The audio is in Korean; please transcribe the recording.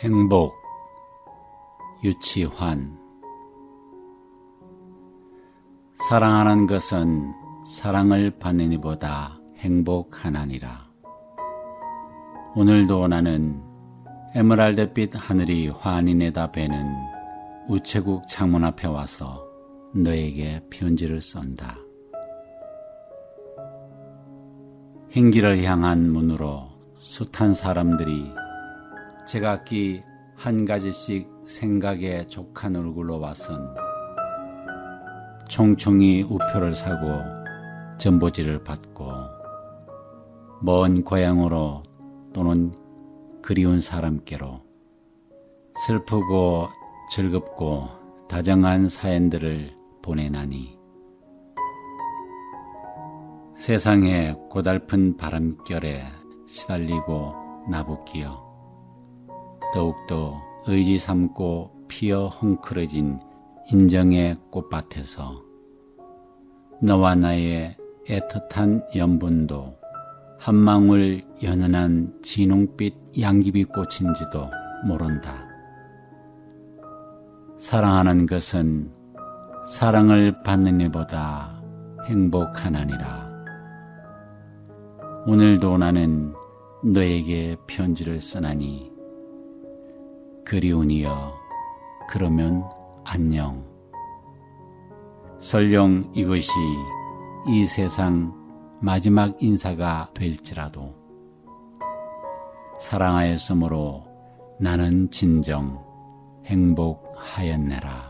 행복 유치환 사랑하는 것은 사랑을 받는 이보다 행복하나니라. 오늘도 나는 에메랄드빛 하늘이 환히 내다배는 우체국 창문 앞에 와서 너에게 편지를 쏜다. 행기를 향한 문으로 숱한 사람들이 제각기 한 가지씩 생각에 족한 얼굴로 와선 총총히 우표를 사고 전보지를 받고 먼 고향으로 또는 그리운 사람께로 슬프고 즐겁고 다정한 사연들을 보내나니 세상의 고달픈 바람결에 시달리고 나부끼어 더욱더 의지 삼고 피어 헝클어진 인정의 꽃밭에서 너와 나의 애틋한 연분도 한 망울 연연한 진홍빛 양귀비 꽃인지도 모른다. 사랑하는 것은 사랑을 받는 이보다 행복하나니라. 오늘도 나는 너에게 편지를 써나니 그리운이여 그러면 안녕. 설령 이것이 이 세상 마지막 인사가 될지라도 사랑하였으므로 나는 진정 행복하였네라.